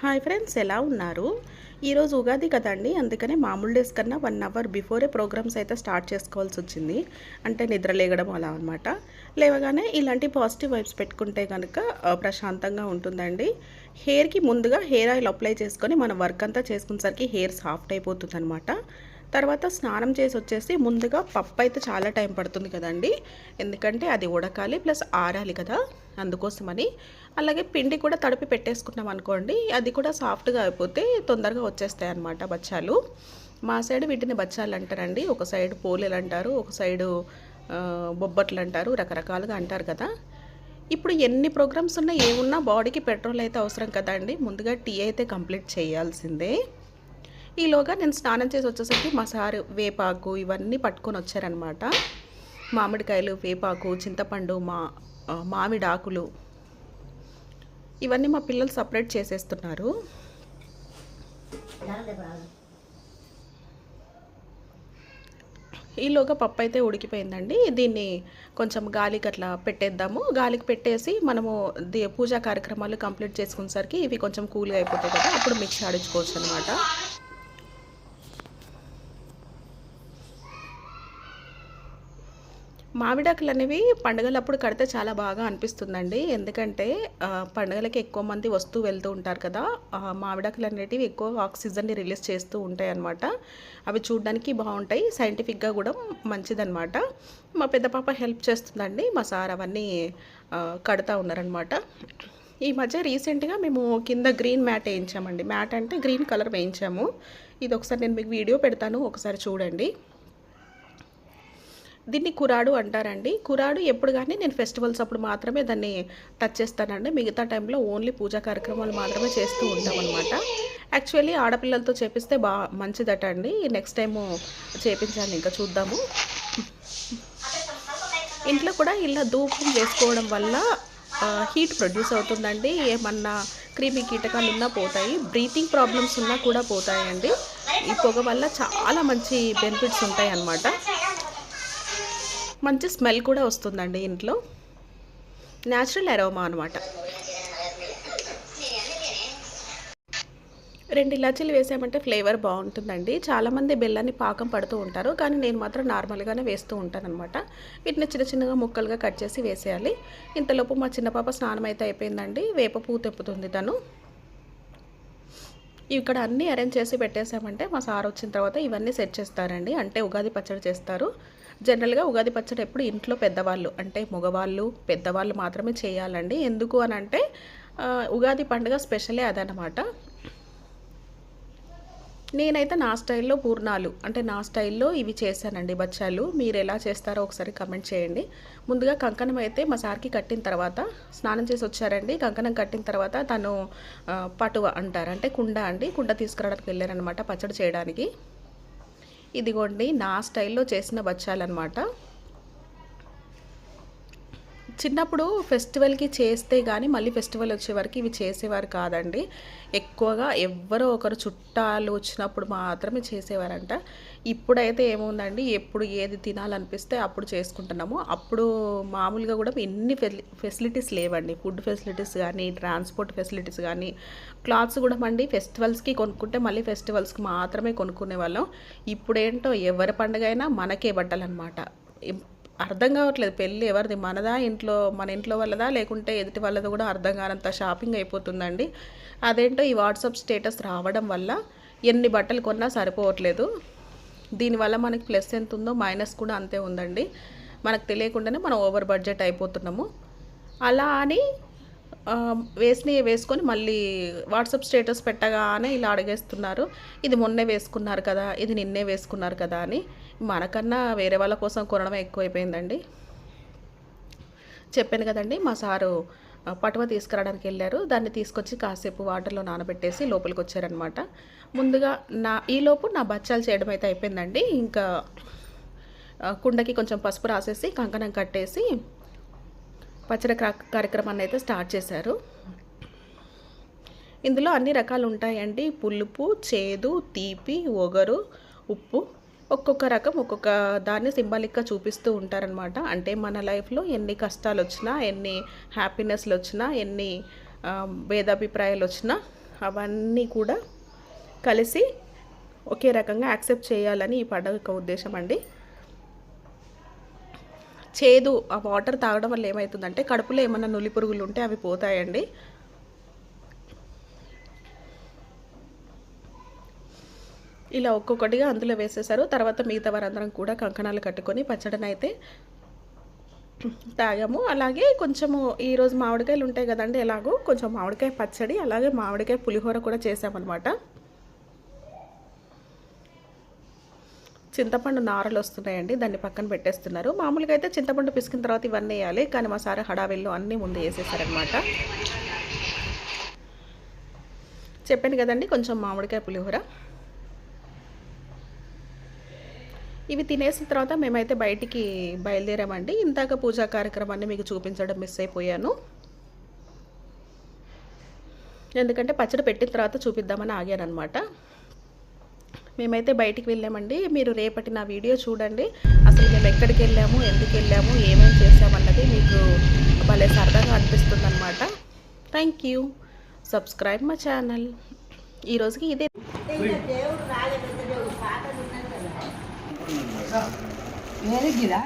Hi friends ఎలా ఉన్నారు? ఈరోజు ఉగాది కదండి అందుకనే మామూలు డేస్ కన్నా వన్ అవర్ బిఫోరే ప్రోగ్రామ్స్ అయితే స్టార్ట్ చేసుకోవాల్సి వచ్చింది. అంటే నిద్ర లేగడం అలా అనమాట లేవగానే ఇలాంటి పాజిటివ్ వైబ్స్ పెట్టుకుంటే కనుక ప్రశాంతంగా ఉంటుందండి. హెయిర్కి ముందుగా హెయిర్ ఆయిల్ అప్లై చేసుకొని మనం వర్క్ అంతా చేసుకునేసరికి హెయిర్ సాఫ్ట్ అయిపోతుంది అనమాట తర్వాత స్నానం చేసి వచ్చేసి ముందుగా పప్పు అయితే చాలా టైం పడుతుంది కదండి. ఎందుకంటే అది ఉడకాలి ప్లస్ ఆరాలి కదా అందుకోసమని. అలాగే పిండి కూడా తడిపి పెట్టేసుకున్నాం అనుకోండి అది కూడా సాఫ్ట్గా అయిపోతే తొందరగా వచ్చేస్తాయి అన్నమాట బచ్చాలు. మా సైడ్ వీటిని బచ్చాలు అంటారండి. ఒక సైడ్ పోలేలు అంటారు ఒక సైడు బొబ్బట్లు అంటారు రకరకాలుగా అంటారు కదా. ఇప్పుడు ఎన్ని ప్రోగ్రామ్స్ ఉన్నా ఏమున్నా బాడీకి పెట్రోల్ అయితే అవసరం కదండి. ముందుగా టీ అయితే కంప్లీట్ చేయాల్సిందే. ఈలోగా నేను స్నానం చేసి వచ్చేసరికి మా సారు వేపాకు ఇవన్నీ పట్టుకొని వచ్చారనమాట మామిడికాయలు వేపాకు చింతపండు మా మామిడాకులు మామిడి ఆకులు ఇవన్నీ మా పిల్లలు సపరేట్ చేసేస్తున్నారు. ఈలోగా పప్పు అయితే ఉడికిపోయిందండి. దీన్ని కొంచెం గాలికి అట్లా పెట్టేద్దాము. గాలికి పెట్టేసి మనము ది పూజా కార్యక్రమాలు కంప్లీట్ చేసుకునేసరికి ఇవి కొంచెం కూల్గా అయిపోతాయి కదా అప్పుడు మిక్సీ ఆడించుకోవచ్చు అనమాట మామిడాకులు అనేవి పండుగలప్పుడు కడితే చాలా బాగా అనిపిస్తుందండి. ఎందుకంటే పండుగలకి ఎక్కువ మంది వస్తూ వెళ్తూ ఉంటారు కదా మామిడాకులు అనేటివి ఎక్కువ ఆక్సిజన్ని రిలీజ్ చేస్తూ ఉంటాయి అన్నమాట అవి చూడడానికి బాగుంటాయి సైంటిఫిక్గా కూడా మంచిదన్నమాట. మా పెద్ద పాప హెల్ప్ చేస్తుందండి మా సార్ అవన్నీ కడతా ఉన్నారనమాట ఈ మధ్య రీసెంట్గా మేము కింద గ్రీన్ మ్యాట్ వేయించామండి. మ్యాట్ అంటే గ్రీన్ కలర్ వేయించాము. ఇది ఒకసారి నేను మీకు వీడియో పెడతాను ఒకసారి చూడండి. దీన్ని కురాడు అంటారండి. కురాడు ఎప్పుడు కానీ నేను ఫెస్టివల్స్ అప్పుడు మాత్రమే దాన్ని టచ్ చేస్తానండి. మిగతా టైంలో ఓన్లీ పూజా కార్యక్రమాలు మాత్రమే చేస్తూ ఉంటాం అనమాట యాక్చువల్లీ ఆడపిల్లలతో చేపిస్తే బా మంచిదట అండి. నెక్స్ట్ టైము చేపించాను ఇంకా చూద్దాము. ఇంట్లో కూడా ఇలా ధూపం వేసుకోవడం వల్ల హీట్ ప్రొడ్యూస్ అవుతుందండి. ఏమన్నా క్రిమి కీటకాలు ఉన్నా పోతాయి బ్రీతింగ్ ప్రాబ్లమ్స్ ఉన్నా కూడా పోతాయండి. ఈ పొగ వల్ల చాలా మంచి బెనిఫిట్స్ ఉంటాయి అన్నమాట మంచి స్మెల్ కూడా వస్తుందండి ఇంట్లో. న్యాచురల్ అరోమా అనమాట రెండు ఇలాచీలు వేసామంటే ఫ్లేవర్ బాగుంటుందండి. చాలామంది బెల్లాన్ని పాకం పడుతూ ఉంటారు. కానీ నేను మాత్రం నార్మల్గానే వేస్తూ ఉంటానన్నమాట. వీటిని చిన్న చిన్నగా ముక్కలుగా కట్ చేసి వేసేయాలి. ఇంతలోపు మా చిన్న పాప స్నానం అయితే అయిపోయిందండి. వేప పువ్వు తెప్పుతుంది తను. ఇక్కడ అన్నీ అరేంజ్ చేసి పెట్టేసామంటే మా సార్ వచ్చిన తర్వాత ఇవన్నీ సెట్ చేస్తారండి. అంటే ఉగాది పచ్చడి చేస్తారు. జనరల్గా ఉగాది పచ్చడి ఎప్పుడు ఇంట్లో పెద్దవాళ్ళు అంటే మగవాళ్ళు పెద్దవాళ్ళు మాత్రమే చేయాలండి. ఎందుకు అని అంటే ఉగాది పండుగ స్పెషలే అదనమాట. నేనైతే నా స్టైల్లో పూర్ణాలు అంటే నా స్టైల్లో ఇవి చేశానండి బచ్చాలు. మీరు ఎలా చేస్తారో ఒకసారి కమెంట్ చేయండి. ముందుగా కంకణం అయితే మా సార్కి కట్టిన తర్వాత స్నానం చేసి వచ్చారండి. కంకణం కట్టిన తర్వాత తను పటువ అంటారు. అంటే కుండ అండి. కుండ తీసుకురావడానికి వెళ్ళారనమాట పచ్చడి చేయడానికి. ఇదిగోండి నా స్టైల్లో చేసిన బచ్చాలన్నమాట. చిన్నప్పుడు ఫెస్టివల్కి చేస్తే కానీ మళ్ళీ ఫెస్టివల్ వచ్చే వరకు ఇవి చేసేవారు కాదండి. ఎక్కువగా ఎవరో ఒకరు చుట్టాలు వచ్చినప్పుడు మాత్రమే చేసేవారంట. ఇప్పుడైతే ఏముందండి? ఎప్పుడు ఏది తినాలనిపిస్తే అప్పుడు చేసుకుంటున్నాము. అప్పుడు మామూలుగా కూడా ఎన్ని ఫెసిలిటీస్ లేవండి. ఫుడ్ ఫెసిలిటీస్ కానీ ట్రాన్స్పోర్ట్ ఫెసిలిటీస్ కానీ క్లాత్స్ కూడా మండి ఫెస్టివల్స్కి కొనుక్కుంటే మళ్ళీ ఫెస్టివల్స్కి మాత్రమే కొనుక్కునే వాళ్ళం. ఇప్పుడేంటో ఎవరి పండుగ అయినా మనకే బట్టలు అనమాట అర్థం కావట్లేదు. పెళ్ళి ఎవరిది? మనదా ఇంట్లో మన ఇంట్లో వాళ్ళదా? లేకుంటే ఎదుటి వాళ్ళది కూడా అర్థం కానంత షాపింగ్ అయిపోతుందండి. అదేంటో ఈ వాట్సాప్ స్టేటస్ రావడం వల్ల ఎన్ని బట్టలు కొన్నా సరిపోవట్లేదు. దీనివల్ల మనకి ప్లస్ ఎంత ఉందో మైనస్ కూడా అంతే ఉందండి. మనకు తెలియకుండానే మనం ఓవర్ బడ్జెట్ అయిపోతున్నాము. అలా అని వేసినవి వేసుకొని మళ్ళీ వాట్సాప్ స్టేటస్ పెట్టగానే ఇలా అడిగేస్తున్నారు. ఇది మొన్నే వేసుకున్నారు కదా ఇది నిన్నే వేసుకున్నారు కదా అని. మనకన్నా వేరే వాళ్ళ కోసం కొనడం ఎక్కువైపోయిందండి. చెప్పాను కదండి మా సారు పటువ తీసుకురావడానికి వెళ్ళారు. దాన్ని తీసుకొచ్చి కాసేపు వాటర్లో నానబెట్టేసి లోపలికి వచ్చారనమాట ముందుగా నా ఈలోపు నా బచ్చాలు చేయడం అయితే అయిపోయిందండి. ఇంకా కుండకి కొంచెం పసుపు రాసేసి కంకణం కట్టేసి పచ్చడి క్రా- కార్యక్రమాన్ని అయితే స్టార్ట్ చేశారు. ఇందులో అన్ని రకాలు ఉంటాయండి. పులుపు చేదు తీపి ఒగరు ఉప్పు ఒక్కొక్క రకం ఒక్కొక్క దాన్ని సింబాలిక్గా చూపిస్తూ ఉంటారనమాట అంటే మన లైఫ్లో ఎన్ని కష్టాలు వచ్చినా ఎన్ని హ్యాపీనెస్లు వచ్చినా ఎన్ని భేదాభిప్రాయాలు వచ్చినా అవన్నీ కూడా కలిసి ఒకే రకంగా యాక్సెప్ట్ చేయాలని ఈ పండుగ యొక్క ఉద్దేశం అండి. చేదు ఆ వాటర్ తాగడం వల్ల ఏమవుతుందంటే కడుపులో ఏమైనా నులి పురుగులు ఉంటే అవి పోతాయండి. ఇలా ఒక్కొక్కటిగా అందులో వేసేసారు తర్వాత మిగతా వారందరం కూడా కంకణాలు కట్టుకొని పచ్చడిని అయితే తాగాము. అలాగే కొంచెము ఈరోజు మామిడికాయలు ఉంటాయి కదండి ఎలాగో కొంచెం మామిడికాయ పచ్చడి అలాగే మామిడికాయ పులిహోర కూడా చేసామన్నమాట చింతపండు నారలు వస్తున్నాయండి దాన్ని పక్కన పెట్టేస్తున్నారు. మామూలుగా అయితే చింతపండు పిసికిన తర్వాత ఇవన్నీ వేయాలి కానీ మా సార్ హడావిల్లో అన్నీ ముందు వేసేసారనమాట చెప్పాను కదండి కొంచెం మామిడికాయ పులిహోర. ఇవి తినేసిన తర్వాత మేమైతే బయటికి బయలుదేరామండి. ఇందాక పూజా కార్యక్రమాన్ని మీకు చూపించడం మిస్ అయిపోయాను. ఎందుకంటే పచ్చడి పెట్టిన తర్వాత చూపిద్దామని ఆగాను అనమాట మేమైతే బయటికి వెళ్ళామండి. మీరు రేపటి నా వీడియో చూడండి. అసలు మేము ఎక్కడికి వెళ్ళాము ఎందుకు వెళ్ళాము ఏమేమి చేసామన్నది మీకు భలే సరదాగా అనిపిస్తుంది అనమాట థ్యాంక్ యూ సబ్స్క్రైబ్ మా ఛానల్ ఈరోజుకి ఇదే. వేరే గిరా